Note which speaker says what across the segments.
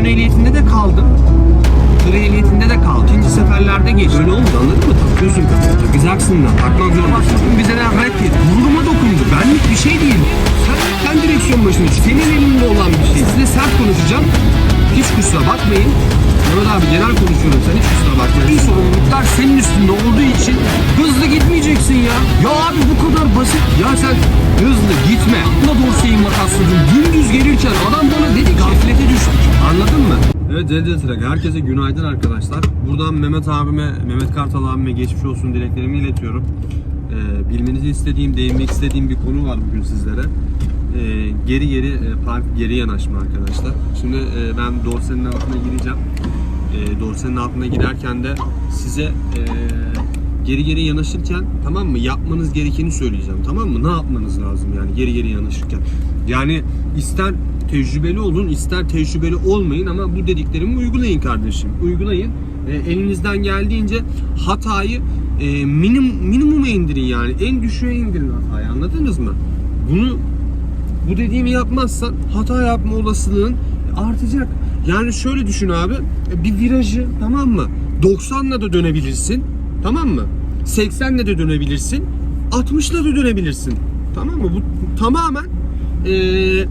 Speaker 1: Kamyon ehliyetinde de kaldım. Tır ehliyetinde de kaldım. İkinci seferlerde geçti. Öyle oldu anladın mı? Takıyorsun kafaya. Takacaksın da. Takmak zorundasın. Bize ne red yedi. Gururuma dokundu. Benlik bir şey değil. Sen, sen direksiyon başındasın. Senin elinde olan bir şey. Size sert konuşacağım. Hiç kusura bakmayın. Mehmet abi genel konuşuyorum sen hiç kusura bakma. Tüm sorumluluklar senin üstünde olduğu için hızlı gitmeyeceksin ya. Ya abi bu kadar basit. Ya sen hızlı gitme. Atla dorseyi makasladın. Dümdüz gelirken adam bana dedi ki gaflete düştük. Anladın mı?
Speaker 2: Evet Cece Trak. Herkese günaydın arkadaşlar. Buradan Mehmet abime, Mehmet Kartal abime geçmiş olsun dileklerimi iletiyorum. Ee, bilmenizi istediğim, değinmek istediğim bir konu var bugün sizlere. Ee, geri geri e, park geri yanaşma arkadaşlar. Şimdi e, ben dorsenin altına gireceğim. E, dorsenin altına girerken de size e, geri geri yanaşırken tamam mı yapmanız gerekeni söyleyeceğim tamam mı? Ne yapmanız lazım yani geri geri yanaşırken. Yani ister tecrübeli olun ister tecrübeli olmayın ama bu dediklerimi uygulayın kardeşim. Uygulayın. E, elinizden geldiğince hatayı e, minim, minimuma indirin yani. En düşüğe indirin hatayı anladınız mı? Bunu bu dediğimi yapmazsan hata yapma olasılığın artacak. Yani şöyle düşün abi. Bir virajı tamam mı? 90'la da dönebilirsin. Tamam mı? 80'le de dönebilirsin. 60'la da dönebilirsin. Tamam mı? Bu tamamen eee,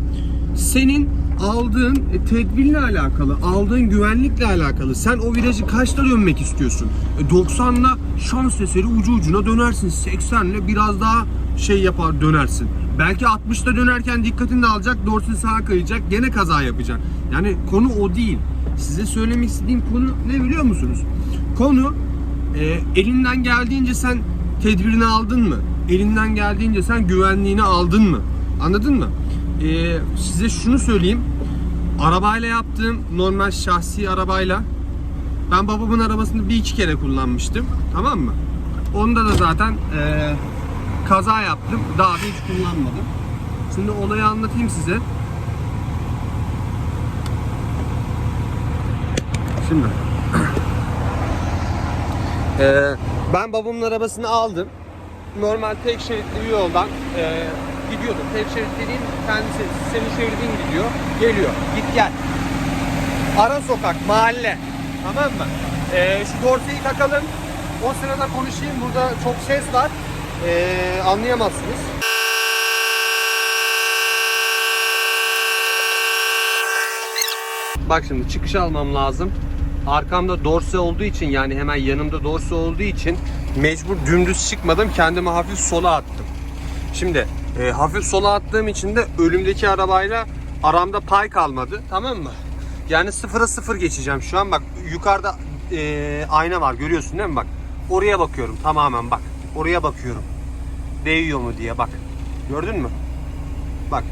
Speaker 2: senin aldığın e, tedbirle alakalı, aldığın güvenlikle alakalı. Sen o virajı kaçta dönmek istiyorsun? E, 90'la şans eseri ucu ucuna dönersin. 80'le biraz daha şey yapar dönersin. Belki 60'ta dönerken dikkatini alacak, dorsin sağa kayacak, gene kaza yapacak. Yani konu o değil. Size söylemek istediğim konu ne biliyor musunuz? Konu e, elinden geldiğince sen tedbirini aldın mı? Elinden geldiğince sen güvenliğini aldın mı? Anladın mı? E, size şunu söyleyeyim. Arabayla yaptığım normal şahsi arabayla ben babamın arabasını bir iki kere kullanmıştım. Tamam mı? Onda da zaten e, kaza yaptım. Daha da hiç kullanmadım. Şimdi olayı anlatayım size. Şimdi Ee, ben babamın arabasını aldım. Normal tek şeritli bir yoldan e, gidiyordum. Tek şerit dediğim kendisi senin şeridin gidiyor. Geliyor. Git gel. Ara sokak, mahalle. Tamam mı? Ee, şu dorseyi takalım. O sırada konuşayım. Burada çok ses var. Ee, anlayamazsınız. Bak şimdi çıkış almam lazım. Arkamda dorse olduğu için yani hemen yanımda dorse olduğu için mecbur dümdüz çıkmadım. Kendimi hafif sola attım. Şimdi e, hafif sola attığım için de önümdeki arabayla aramda pay kalmadı. Tamam mı? Yani sıfıra sıfır geçeceğim şu an. Bak yukarıda e, ayna var görüyorsun değil mi? Bak oraya bakıyorum tamamen bak. Oraya bakıyorum. Değiyor mu diye bak. Gördün mü? Bak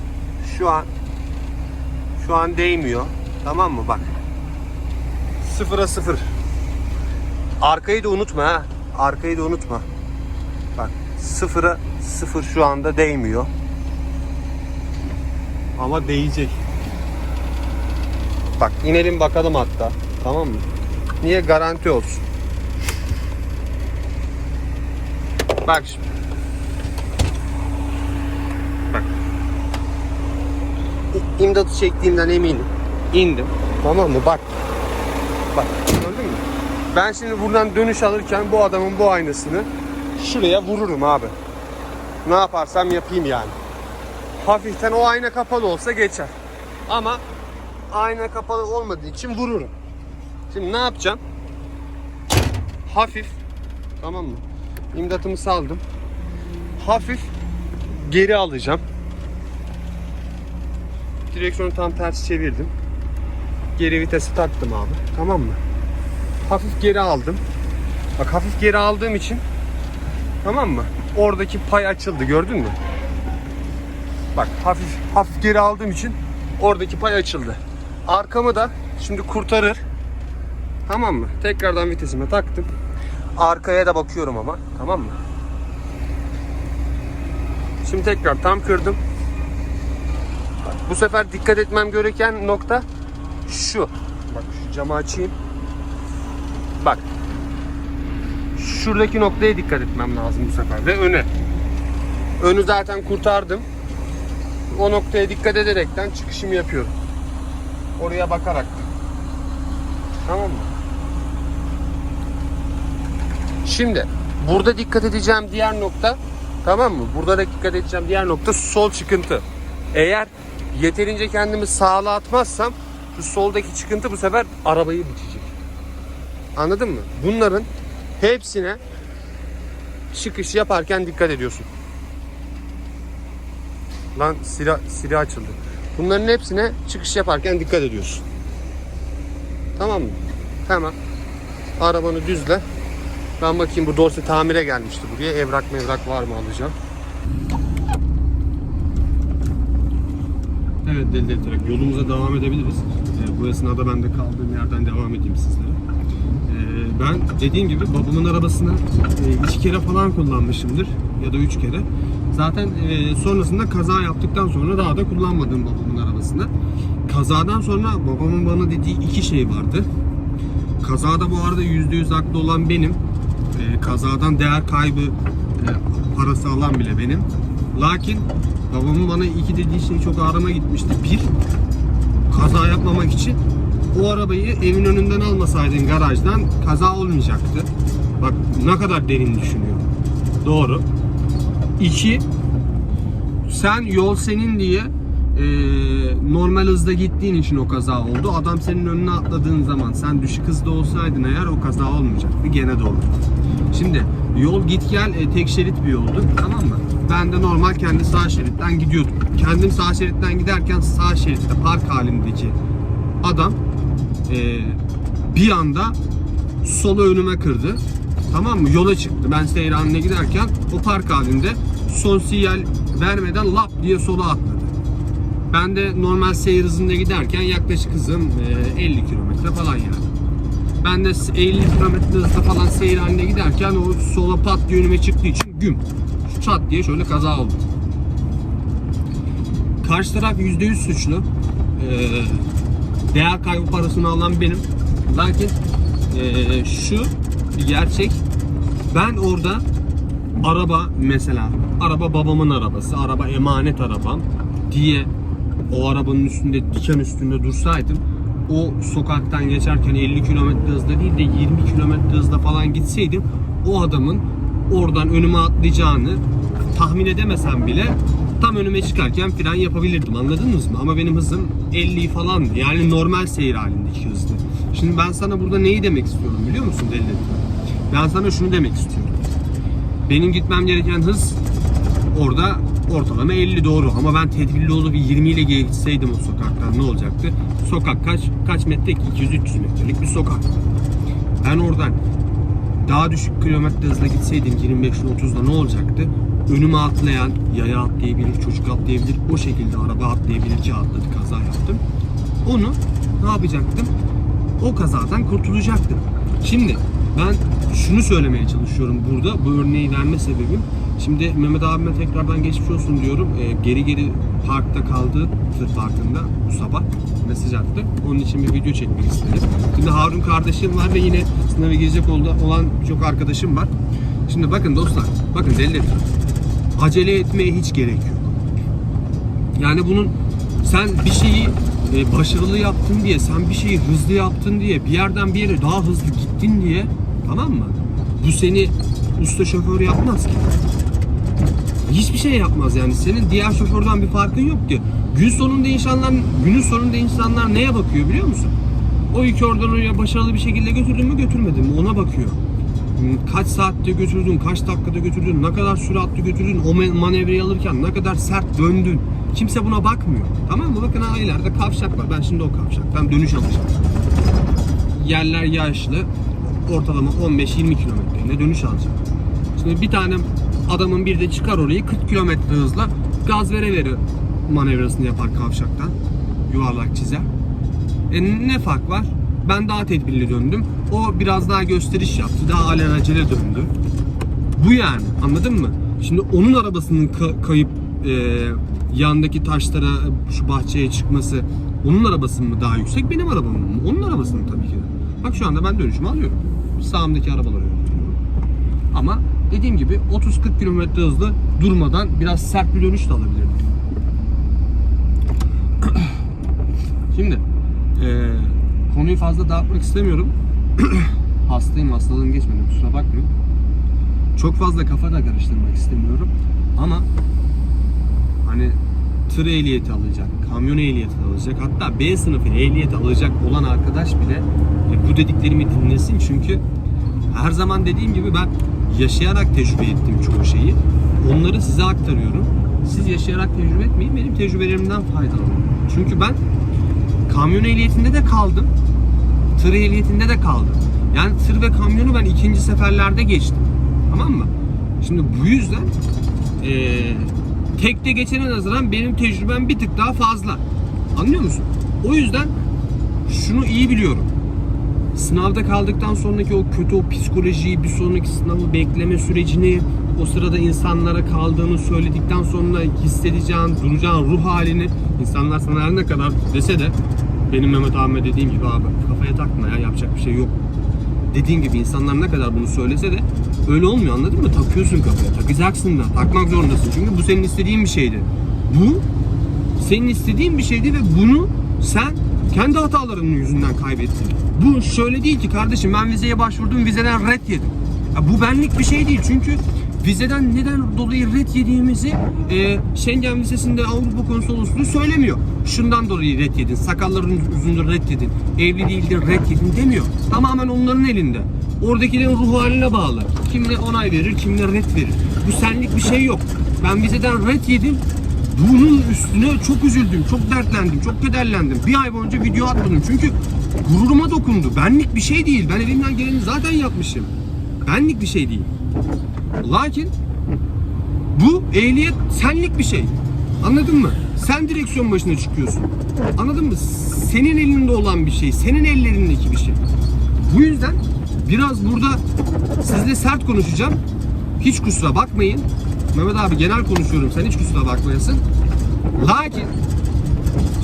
Speaker 2: şu an şu an değmiyor. Tamam mı? Bak. Sıfıra sıfır. Arkayı da unutma ha. Arkayı da unutma. Bak sıfıra sıfır şu anda değmiyor. Ama değecek. Bak inelim bakalım hatta. Tamam mı? Niye garanti olsun. Bak şimdi. Bak. İmdatı çektiğimden eminim. İndim. Tamam mı? Bak. Bak. Gördün mü? Ben şimdi buradan dönüş alırken bu adamın bu aynasını şuraya vururum abi. Ne yaparsam yapayım yani. Hafiften o ayna kapalı olsa geçer. Ama ayna kapalı olmadığı için vururum. Şimdi ne yapacağım? Hafif tamam mı? İmdatımı saldım. Hafif geri alacağım. Direksiyonu tam ters çevirdim. Geri vitesi taktım abi. Tamam mı? Hafif geri aldım. Bak hafif geri aldığım için tamam mı? Oradaki pay açıldı gördün mü? Bak hafif hafif geri aldığım için oradaki pay açıldı. Arkamı da şimdi kurtarır. Tamam mı? Tekrardan vitesime taktım. Arkaya da bakıyorum ama. Tamam mı? Şimdi tekrar tam kırdım. Bu sefer dikkat etmem gereken nokta şu. Bak şu camı açayım. Bak. Şuradaki noktaya dikkat etmem lazım bu sefer ve öne. Önü zaten kurtardım. O noktaya dikkat ederekten çıkışımı yapıyorum. Oraya bakarak.
Speaker 1: Tamam mı? Şimdi burada dikkat edeceğim diğer nokta tamam mı? Burada da dikkat edeceğim diğer nokta sol çıkıntı. Eğer yeterince kendimi sağla atmazsam şu soldaki çıkıntı bu sefer arabayı biçecek. Anladın mı? Bunların hepsine çıkış yaparken dikkat ediyorsun. Lan sira, sira açıldı. Bunların hepsine çıkış yaparken dikkat ediyorsun. Tamam mı? Hemen arabanı düzle. Ben bakayım bu dorse tamire gelmişti buraya. Evrak mevrak var mı alacağım.
Speaker 2: Evet deli deli yolumuza devam edebiliriz. Ee, bu esnada ben de kaldığım yerden devam edeyim sizlere. Ee, ben dediğim gibi babamın arabasını e, iki kere falan kullanmışımdır ya da üç kere. Zaten e, sonrasında kaza yaptıktan sonra daha da kullanmadım babamın arabasını. Kazadan sonra babamın bana dediği iki şey vardı. Kazada bu arada %100 haklı olan benim. Ee, kazadan değer kaybı e, parası alan bile benim. Lakin babamın bana iki dediği şey çok ağrıma gitmişti. Bir, kaza yapmamak için o arabayı evin önünden almasaydın garajdan kaza olmayacaktı. Bak ne kadar derin düşünüyor. Doğru. İki, sen yol senin diye e, normal hızda gittiğin için o kaza oldu. Adam senin önüne atladığın zaman sen düşük hızda olsaydın eğer o kaza olmayacaktı. Gene de olur. Şimdi yol git gel e, tek şerit bir yoldu. Tamam mı? Ben de normal kendi sağ şeritten gidiyordum. Kendim sağ şeritten giderken sağ şeritte park halindeki adam e, bir anda solu önüme kırdı. Tamam mı? Yola çıktı. Ben seyir haline giderken o park halinde son sinyal vermeden lap diye sola atladı. Ben de normal seyir hızında giderken yaklaşık hızım e, 50 kilometre falan yani. Ben de 50 kilometre hızla falan seyir haline giderken o sola pat diye önüme çıktığı için güm. Çat diye şöyle kaza oldu. Karşı taraf %100 suçlu. Ee, değer kaybı parasını alan benim. Lakin ee, şu gerçek. Ben orada araba mesela araba babamın arabası, araba emanet arabam diye o arabanın üstünde diken üstünde dursaydım o sokaktan geçerken 50 kilometre hızla değil de 20 kilometre hızla falan gitseydim o adamın oradan önüme atlayacağını tahmin edemesem bile tam önüme çıkarken fren yapabilirdim anladınız mı? Ama benim hızım 50 falandı yani normal seyir halindeki hızdı. Şimdi ben sana burada neyi demek istiyorum biliyor musun Deli? Ben sana şunu demek istiyorum. Benim gitmem gereken hız orada ortalama 50 doğru ama ben tedbirli olup 20 ile geçseydim o sokaktan ne olacaktı? Sokak kaç kaç metre? 200-300 metrelik bir sokak. Ben oradan daha düşük kilometre hızla gitseydim 25 30'da ne olacaktı? Önüme atlayan, yaya atlayabilir, çocuk atlayabilir, o şekilde araba atlayabilir ki atladı, kaza yaptım. Onu ne yapacaktım? O kazadan kurtulacaktım. Şimdi ben şunu söylemeye çalışıyorum burada. Bu örneği verme sebebim. Şimdi Mehmet abime tekrardan geçmiş olsun diyorum. Ee, geri geri parkta kaldı tır parkında bu sabah mesaj attı. Onun için bir video çekmek istedim. Şimdi Harun kardeşim var ve yine sınava girecek olan çok arkadaşım var. Şimdi bakın dostlar, bakın deli Acele etmeye hiç gerek yok. Yani bunun sen bir şeyi e, başarılı yaptın diye, sen bir şeyi hızlı yaptın diye, bir yerden bir yere daha hızlı gittin diye, tamam mı? Bu seni usta şoför yapmaz ki. Hiçbir şey yapmaz yani. Senin diğer şoförden bir farkın yok ki. Gün sonunda insanlar, günün sonunda insanlar neye bakıyor biliyor musun? O yükü oradan oraya başarılı bir şekilde götürdün mü götürmedin mi ona bakıyor. Kaç saatte götürdün, kaç dakikada götürdün, ne kadar süratli götürdün, o man- manevrayı alırken ne kadar sert döndün. Kimse buna bakmıyor. Tamam mı? Bakın ha ileride kavşak var. Ben şimdi o kavşaktan dönüş alacağım. Yerler yağışlı. Ortalama 15-20 kilometreyle dönüş alacağım. Şimdi bir tane adamın bir de çıkar orayı 40 kilometre hızla gaz vere vere manevrasını yapar kavşaktan. Yuvarlak çizer. E ne fark var? Ben daha tedbirli döndüm. O biraz daha gösteriş yaptı. Daha alelacele döndü. Bu yani. Anladın mı? Şimdi onun arabasının ka- kayıp e, yandaki taşlara şu bahçeye çıkması onun arabası mı daha yüksek benim arabam mı? Onun arabası mı tabii ki de. Bak şu anda ben dönüşümü alıyorum. Sağımdaki arabaları yönetiyorum. Ama dediğim gibi 30-40 km hızlı durmadan biraz sert bir dönüş de alabilirdim. Şimdi eee konuyu fazla dağıtmak istemiyorum. Hastayım, hastalığım geçmedi kusura bakmayın. Çok fazla kafa da karıştırmak istemiyorum. Ama hani tır ehliyeti alacak, kamyon ehliyeti alacak, hatta B sınıfı ehliyet alacak olan arkadaş bile e, bu dediklerimi dinlesin çünkü her zaman dediğim gibi ben yaşayarak tecrübe ettim çoğu şeyi. Onları size aktarıyorum. Siz yaşayarak tecrübe etmeyin, benim tecrübelerimden faydalanın. Çünkü ben kamyon ehliyetinde de kaldım, tır ehliyetinde de kaldım. Yani tır ve kamyonu ben ikinci seferlerde geçtim. Tamam mı? Şimdi bu yüzden eee tekte geçene nazaran benim tecrübem bir tık daha fazla. Anlıyor musun? O yüzden şunu iyi biliyorum. Sınavda kaldıktan sonraki o kötü o psikolojiyi, bir sonraki sınavı bekleme sürecini, o sırada insanlara kaldığını söyledikten sonra hissedeceğin, duracağın ruh halini insanlar sana her ne kadar dese de benim Mehmet abime dediğim gibi abi kafaya takma ya yapacak bir şey yok. Dediğim gibi insanlar ne kadar bunu söylese de öyle olmuyor anladın mı? Takıyorsun kafaya, takacaksın da, takmak zorundasın. Çünkü bu senin istediğin bir şeydi. Bu senin istediğin bir şeydi ve bunu sen kendi hatalarının yüzünden kaybettin. Bu şöyle değil ki kardeşim ben vizeye başvurdum vizeden red yedim. Ya bu benlik bir şey değil çünkü vizeden neden dolayı red yediğimizi e, Schengen vizesinde Avrupa Konsolosluğu söylemiyor. Şundan dolayı red yedin, sakalların uzundur red yedin, evli değildin red yedin demiyor. Tamamen onların elinde. Oradakilerin ruh haline bağlı. Kimine onay verir, kimine red verir. Bu senlik bir şey yok. Ben vizeden red yedim. Bunun üstüne çok üzüldüm, çok dertlendim, çok kederlendim. Bir ay boyunca video atmadım çünkü gururuma dokundu. Benlik bir şey değil. Ben elimden geleni zaten yapmışım. Benlik bir şey değil. Lakin bu ehliyet senlik bir şey. Anladın mı? Sen direksiyon başına çıkıyorsun. Anladın mı? Senin elinde olan bir şey, senin ellerindeki bir şey. Bu yüzden biraz burada sizle sert konuşacağım. Hiç kusura bakmayın. Mehmet abi genel konuşuyorum. Sen hiç kusura bakmayasın. Lakin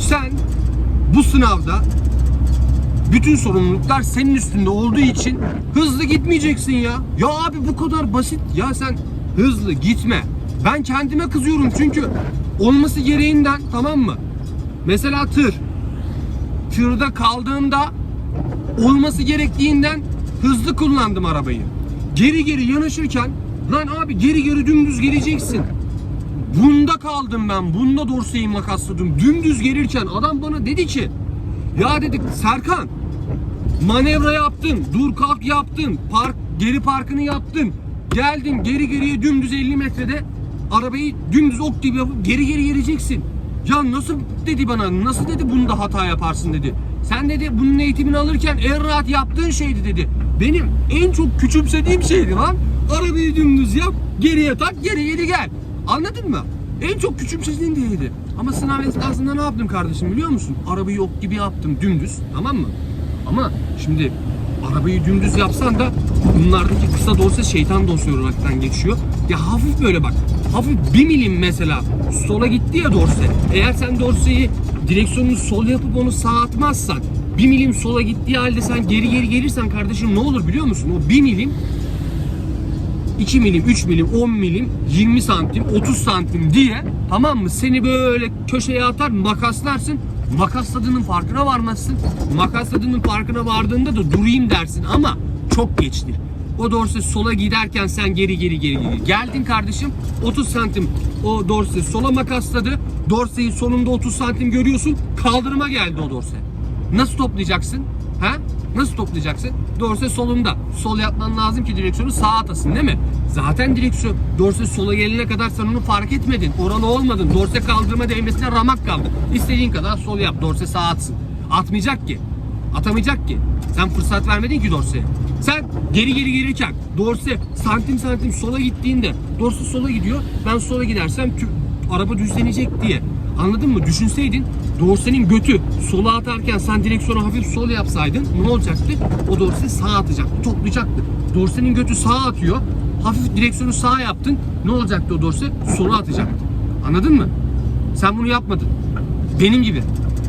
Speaker 2: sen bu sınavda bütün sorumluluklar senin üstünde olduğu için hızlı gitmeyeceksin ya. Ya abi bu kadar basit. Ya sen hızlı gitme. Ben kendime kızıyorum çünkü olması gereğinden tamam mı? Mesela tır. Tırda kaldığında olması gerektiğinden hızlı kullandım arabayı. Geri geri yanaşırken lan abi geri geri dümdüz geleceksin. Bunda kaldım ben. Bunda dorseyi makasladım. Dümdüz gelirken adam bana dedi ki ya dedik Serkan manevra yaptın, dur kalk yaptın, park geri parkını yaptın. Geldin geri geriye dümdüz 50 metrede arabayı dümdüz ok gibi yapıp geri geri geleceksin. Ya nasıl dedi bana, nasıl dedi bunda hata yaparsın dedi. Sen dedi bunun eğitimini alırken en rahat yaptığın şeydi dedi. Benim en çok küçümsediğim şeydi lan. Arabayı dümdüz yap, geriye tak, geri geri gel. Anladın mı? En çok küçümsediğim değildi. Ama sınav esnasında ne yaptım kardeşim biliyor musun? Arabayı ok gibi yaptım dümdüz, tamam mı? Ama şimdi arabayı dümdüz yapsan da bunlardaki kısa dorse şeytan dorse olaraktan geçiyor. Ya hafif böyle bak. Hafif bir milim mesela sola gitti ya dorse. Eğer sen dorseyi direksiyonunu sol yapıp onu sağa atmazsan bir milim sola gittiği halde sen geri geri gelirsen kardeşim ne olur biliyor musun? O bir milim 2 milim, 3 milim, 10 milim, 20 santim, 30 santim diye tamam mı? Seni böyle köşeye atar makaslarsın. Makasladığının farkına varmazsın. Makasladığının farkına vardığında da durayım dersin ama çok geçtir. O dorse sola giderken sen geri geri geri geri geldin kardeşim 30 santim o dorse sola makasladı. Dorseyi sonunda 30 santim görüyorsun. Kaldırıma geldi o dorse. Nasıl toplayacaksın? Ha? Nasıl toplayacaksın? Dorse solunda. Sol yapman lazım ki direksiyonu sağa atasın değil mi? Zaten direksiyon dorse sola gelene kadar sen onu fark etmedin. Oralı olmadın. Dorse kaldırma değmesine ramak kaldı. İstediğin kadar sol yap. Dorse sağa atsın. Atmayacak ki. Atamayacak ki. Sen fırsat vermedin ki dorseye. Sen geri geri gelirken dorse santim santim sola gittiğinde dorse sola gidiyor. Ben sola gidersem araba düzlenecek diye. Anladın mı? Düşünseydin dorsenin götü sola atarken sen direksiyonu hafif sol yapsaydın ne olacaktı? O dorse sağa atacaktı, toplayacaktı. Dorsenin götü sağa atıyor. Hafif direksiyonu sağa yaptın. Ne olacaktı o dorse? Sola atacaktı. Anladın mı? Sen bunu yapmadın. Benim gibi.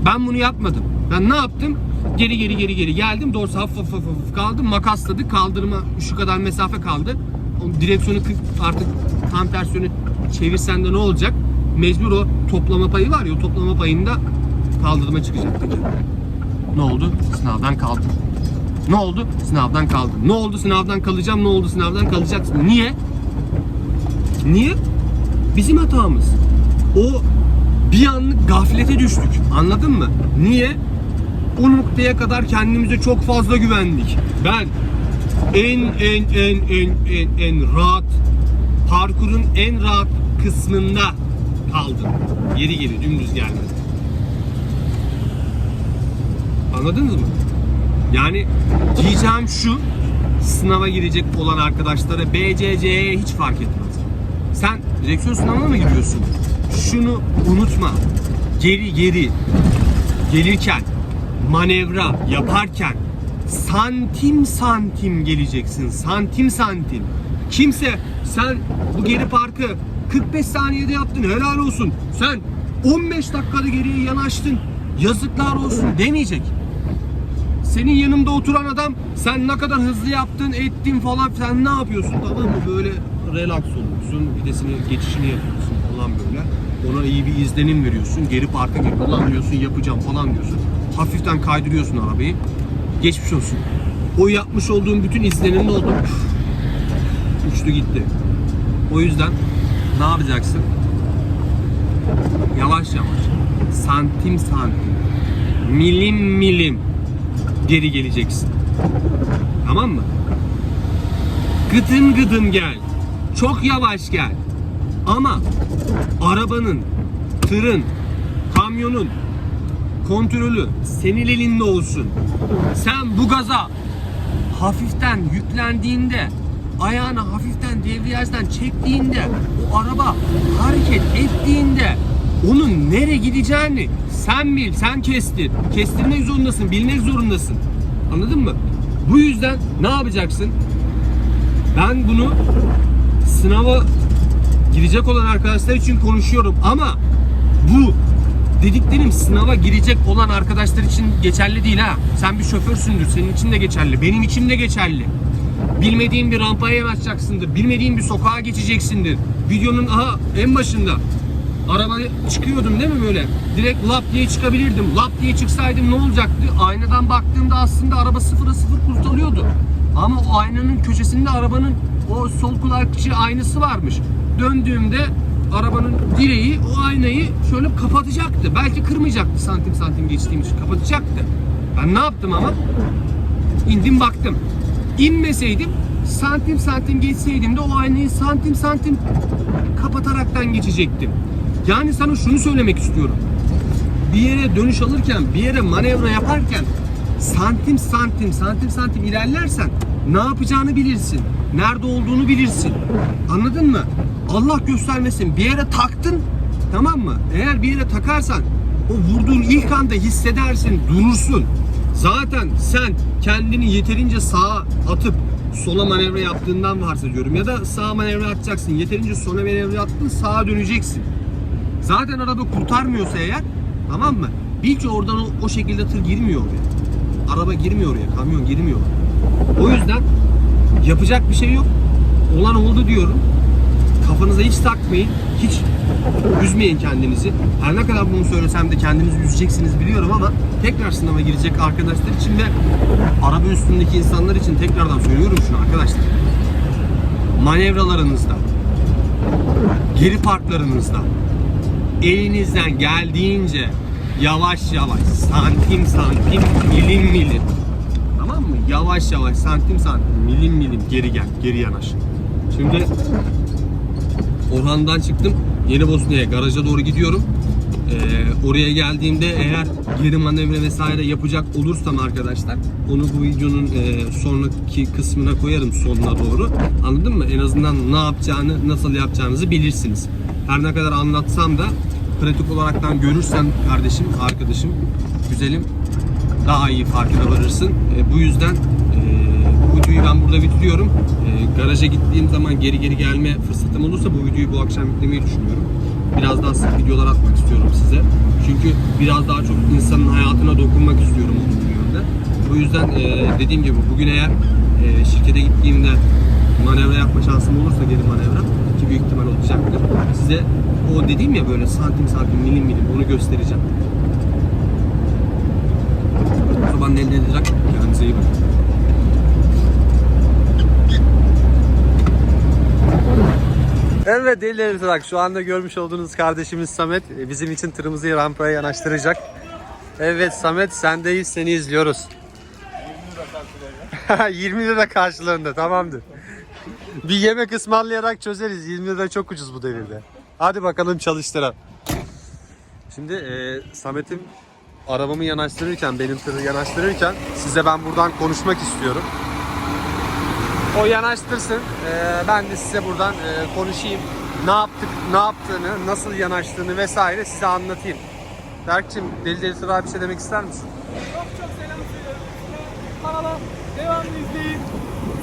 Speaker 2: Ben bunu yapmadım. Ben ne yaptım? Geri geri geri geri geldim. Dorse hafif hafif hafif, kaldı. Makasladı. Kaldırıma şu kadar mesafe kaldı. O direksiyonu artık tam ters çevirsen de ne olacak? Mecbur o toplama payı var ya o toplama payında kaldırıma çıkacak. Ne oldu? Sınavdan kaldım. Ne oldu? Sınavdan kaldım. Ne oldu? Sınavdan kalacağım. Ne oldu? Sınavdan kalacaksın. Niye? Niye? Bizim hatamız. O bir anlık gaflete düştük. Anladın mı? Niye? O noktaya kadar kendimize çok fazla güvendik. Ben en en en en en en rahat parkurun en rahat kısmında kaldım. Geri geri dümdüz gelmedi. Anladınız mı? Yani diyeceğim şu sınava girecek olan arkadaşlara BCC'ye hiç fark etmez. Sen direksiyon sınavına mı giriyorsun? Şunu unutma. Geri geri gelirken manevra yaparken santim santim geleceksin. Santim santim. Kimse sen bu geri parkı 45 saniyede yaptın helal olsun. Sen 15 dakikada geriye yanaştın. Yazıklar olsun demeyecek. Senin yanında oturan adam sen ne kadar hızlı yaptın ettin falan sen ne yapıyorsun? Tamam mı? Böyle relax oluyorsun vitesini geçişini yapıyorsun falan böyle. Ona iyi bir izlenim veriyorsun geri parka gir ulan diyorsun yapacağım falan diyorsun. Hafiften kaydırıyorsun arabayı. Geçmiş olsun. O yapmış olduğun bütün izlenim ne oldu uçtu gitti. O yüzden ne yapacaksın yavaş yavaş santim santim milim milim geri geleceksin. Tamam mı? Gıdım gıdım gel. Çok yavaş gel. Ama arabanın, tırın, kamyonun kontrolü senin elinde olsun. Sen bu gaza hafiften yüklendiğinde ayağını hafiften debriyajdan çektiğinde o araba hareket ettiğinde onun nereye gideceğini sen bil, sen kestir. Kestirmek zorundasın, bilmek zorundasın. Anladın mı? Bu yüzden ne yapacaksın? Ben bunu sınava girecek olan arkadaşlar için konuşuyorum ama bu dediklerim sınava girecek olan arkadaşlar için geçerli değil ha. Sen bir şoförsündür, senin için de geçerli, benim için de geçerli. Bilmediğin bir rampaya yanaşacaksındır, bilmediğin bir sokağa geçeceksindir. Videonun aha en başında arabaya çıkıyordum değil mi böyle? Direkt lap diye çıkabilirdim. Lap diye çıksaydım ne olacaktı? Aynadan baktığımda aslında araba sıfıra sıfır kurtarıyordu. Ama o aynanın köşesinde arabanın o sol kulakçı aynası varmış. Döndüğümde arabanın direği o aynayı şöyle kapatacaktı. Belki kırmayacaktı santim santim geçtiğim için kapatacaktı. Ben ne yaptım ama? İndim baktım. İnmeseydim santim santim geçseydim de o aynayı santim santim kapataraktan geçecektim. Yani sana şunu söylemek istiyorum. Bir yere dönüş alırken, bir yere manevra yaparken santim santim santim santim ilerlersen ne yapacağını bilirsin. Nerede olduğunu bilirsin. Anladın mı? Allah göstermesin bir yere taktın tamam mı? Eğer bir yere takarsan o vurduğun ilk anda hissedersin, durursun. Zaten sen kendini yeterince sağa atıp sola manevra yaptığından varsayıyorum ya da sağa manevra atacaksın. Yeterince sola manevra attın sağa döneceksin. Zaten araba kurtarmıyorsa eğer tamam mı? Bil ki oradan o, o şekilde tır girmiyor oraya. Araba girmiyor oraya, kamyon girmiyor. O yüzden yapacak bir şey yok. Olan oldu diyorum. Kafanıza hiç takmayın. Hiç üzmeyin kendinizi. Her ne kadar bunu söylesem de kendinizi üzeceksiniz biliyorum ama tekrar sınava girecek arkadaşlar için ve araba üstündeki insanlar için tekrardan söylüyorum şunu arkadaşlar. Manevralarınızda, geri parklarınızda elinizden geldiğince yavaş yavaş santim santim milim milim tamam mı? Yavaş yavaş santim santim milim milim geri gel geri yanaş. Şimdi Orhan'dan çıktım. Yeni Bosna'ya garaja doğru gidiyorum. Ee, oraya geldiğimde eğer geri manevra vesaire yapacak olursam arkadaşlar onu bu videonun e, sonraki kısmına koyarım sonuna doğru. Anladın mı? En azından ne yapacağını, nasıl yapacağınızı bilirsiniz. Her ne kadar anlatsam da pratik olaraktan görürsen kardeşim, arkadaşım, güzelim daha iyi farkına varırsın. E, bu yüzden bitiriyorum. E, garaja gittiğim zaman geri geri gelme fırsatım olursa bu videoyu bu akşam yüklemeyi düşünüyorum. Biraz daha sık videolar atmak istiyorum size. Çünkü biraz daha çok insanın hayatına dokunmak istiyorum olumlu yönde. Bu yüzden e, dediğim gibi bugün eğer e, şirkete gittiğimde manevra yapma şansım olursa geri manevra ki büyük ihtimal olacaktır. Size o dediğim ya böyle santim santim milim milim onu göstereceğim. Evet delilerimiz bak şu anda görmüş olduğunuz kardeşimiz Samet e, bizim için tırımızı rampaya yanaştıracak. Evet Samet sendeyiz seni izliyoruz. 20 lira karşılığında tamamdır. Bir yemek ısmarlayarak çözeriz. 20 lira çok ucuz bu devirde. Hadi bakalım çalıştıralım. Şimdi e, Samet'im arabamı yanaştırırken, benim tırı yanaştırırken size ben buradan konuşmak istiyorum. O yanaştırsın. e, ben de size buradan e, konuşayım. Ne yaptık, ne yaptığını, nasıl yanaştığını vesaire size anlatayım. Berk'cim deli deli sıra bir şey demek ister misin?
Speaker 3: Çok çok selam söylüyorum. Kanala devamlı izleyin.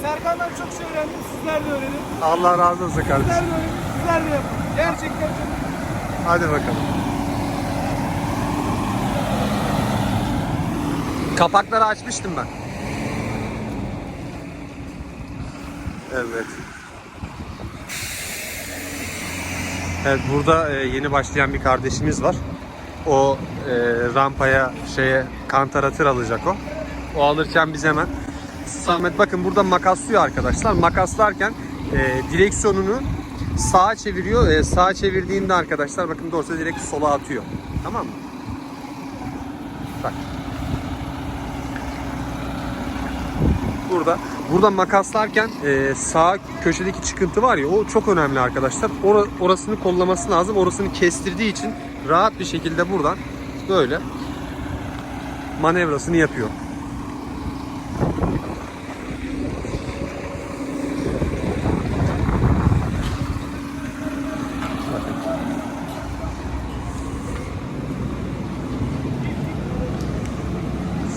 Speaker 3: Serkan'dan çok şey öğrendim. Sizler de öğrenin.
Speaker 2: Allah razı olsun kardeşim.
Speaker 3: Sizler de öğrenin. Sizler de yapın. Gerçekten çok
Speaker 2: Hadi bakalım. Kapakları açmıştım ben. Evet. Evet burada e, yeni başlayan bir kardeşimiz var. O e, rampaya şeye kantara tır alacak o. O alırken biz hemen Samet bakın burada makaslıyor arkadaşlar. Makaslarken e, direksiyonunu sağa çeviriyor. E, sağa çevirdiğinde arkadaşlar bakın dorsa direkt sola atıyor. Tamam mı? Bak. Burada burada makaslarken e, sağ köşedeki çıkıntı var ya o çok önemli arkadaşlar. Ora- orasını kollaması lazım. Orasını kestirdiği için rahat bir şekilde buradan böyle manevrasını yapıyor.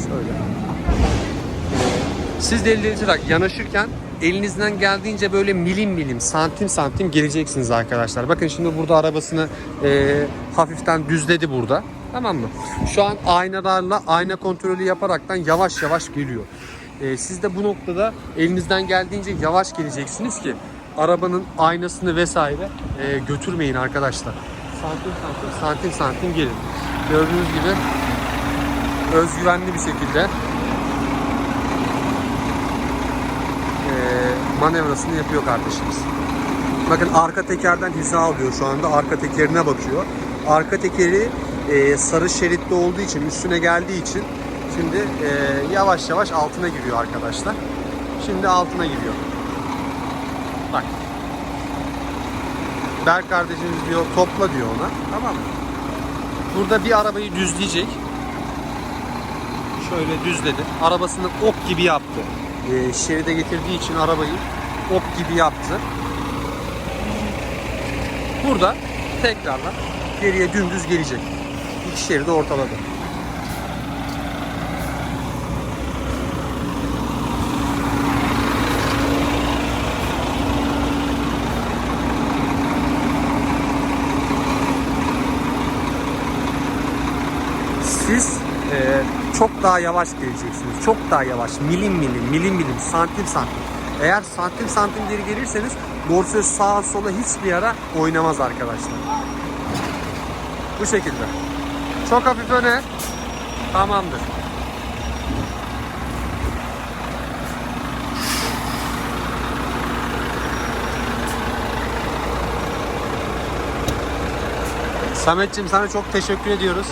Speaker 2: Şöyle. Siz delilerinize bak yanaşırken elinizden geldiğince böyle milim milim santim santim geleceksiniz arkadaşlar. Bakın şimdi burada arabasını e, hafiften düzledi burada. Tamam mı? Şu an aynalarla ayna kontrolü yaparaktan yavaş yavaş geliyor. E, siz de bu noktada elinizden geldiğince yavaş geleceksiniz ki arabanın aynasını vesaire e, götürmeyin arkadaşlar. Santim santim santim santim gelin. Gördüğünüz gibi özgüvenli bir şekilde e, manevrasını yapıyor kardeşimiz. Bakın arka tekerden hiza alıyor şu anda. Arka tekerine bakıyor. Arka tekeri e, sarı şeritli olduğu için, üstüne geldiği için şimdi e, yavaş yavaş altına giriyor arkadaşlar. Şimdi altına giriyor. Bak. Berk kardeşimiz diyor topla diyor ona. Tamam mı? Burada bir arabayı düzleyecek şöyle düzledi. Arabasını ok gibi yaptı. Ee, şeride getirdiği için arabayı ok gibi yaptı. Burada tekrardan geriye dümdüz gelecek. İki şeridi ortaladı. siz e, çok daha yavaş geleceksiniz. Çok daha yavaş. Milim milim, milim milim, santim santim. Eğer santim santim geri gelirseniz dorsöz sağa sola hiçbir ara oynamaz arkadaşlar. Bu şekilde. Çok hafif öne. Tamamdır. Sametciğim sana çok teşekkür ediyoruz.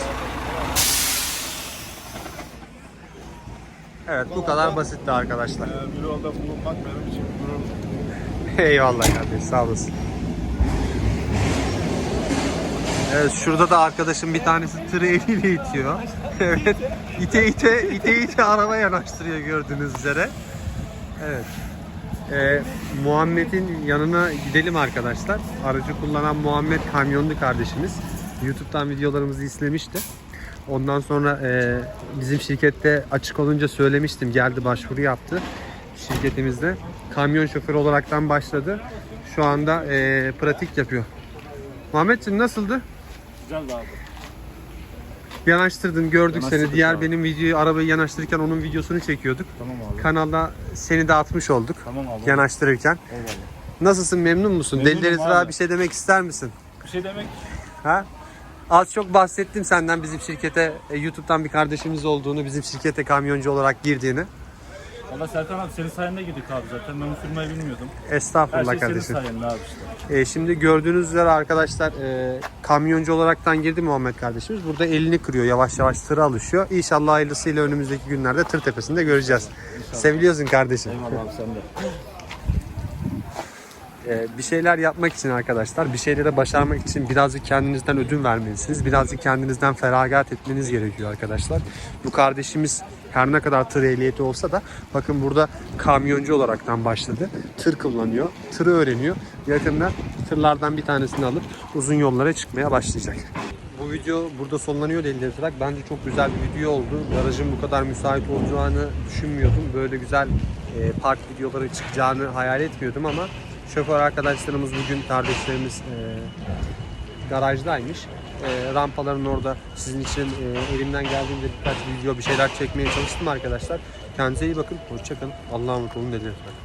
Speaker 2: Evet bu kadar basitti arkadaşlar.
Speaker 4: Bir yolda bulunmak benim için gurur.
Speaker 2: Eyvallah kardeş sağ olasın. Evet şurada da arkadaşım bir tanesi tırı eliyle itiyor. evet. İte ite ite ite araba yanaştırıyor gördüğünüz üzere. Evet. Ee, Muhammed'in yanına gidelim arkadaşlar. Aracı kullanan Muhammed kamyonlu kardeşimiz. YouTube'dan videolarımızı izlemişti. Ondan sonra e, bizim şirkette açık olunca söylemiştim. Geldi başvuru yaptı şirketimizde. Kamyon şoförü olaraktan başladı. Şu anda e, pratik yapıyor. Muhammedciğim nasıldı?
Speaker 4: Güzel abi.
Speaker 2: Yanaştırdın gördük seni. Diğer
Speaker 4: abi.
Speaker 2: benim videoyu arabayı yanaştırırken onun videosunu çekiyorduk.
Speaker 4: Tamam abi.
Speaker 2: Kanalda seni de atmış olduk.
Speaker 4: Tamam abi.
Speaker 2: Yanaştırırken.
Speaker 4: Eyvallah.
Speaker 2: Nasılsın memnun musun?
Speaker 4: Memnunum
Speaker 2: Deli
Speaker 4: abi.
Speaker 2: bir şey demek ister misin?
Speaker 4: Bir şey demek
Speaker 2: Ha? Az çok bahsettim senden bizim şirkete e, YouTube'dan bir kardeşimiz olduğunu, bizim şirkete kamyoncu olarak girdiğini.
Speaker 4: Valla Serkan abi senin sayende girdik abi zaten. Ben sürmeyi bilmiyordum. Her
Speaker 2: Estağfurullah
Speaker 4: şey senin
Speaker 2: kardeşim.
Speaker 4: sayende abi işte.
Speaker 2: E, şimdi gördüğünüz üzere arkadaşlar e, kamyoncu olaraktan girdi Muhammed kardeşimiz. Burada elini kırıyor yavaş yavaş tıra alışıyor. İnşallah hayırlısıyla önümüzdeki günlerde tır tepesinde göreceğiz. Seviliyorsun kardeşim.
Speaker 4: Eyvallah abi sen de.
Speaker 2: Ee, bir şeyler yapmak için arkadaşlar, bir şeylere başarmak için birazcık kendinizden ödün vermelisiniz. Birazcık kendinizden feragat etmeniz gerekiyor arkadaşlar. Bu kardeşimiz her ne kadar tır ehliyeti olsa da bakın burada kamyoncu olaraktan başladı. Tır kullanıyor, tırı öğreniyor. Yakında tırlardan bir tanesini alıp uzun yollara çıkmaya başlayacak. Bu video burada sonlanıyor Deli Trak. Bence çok güzel bir video oldu. Garajın bu kadar müsait olacağını düşünmüyordum. Böyle güzel e, park videoları çıkacağını hayal etmiyordum ama şoför arkadaşlarımız bugün kardeşlerimiz e, garajdaymış. E, rampaların orada sizin için e, elimden geldiğince birkaç video bir şeyler çekmeye çalıştım arkadaşlar. Kendinize iyi bakın. Hoşçakalın. Allah'a emanet olun Trak.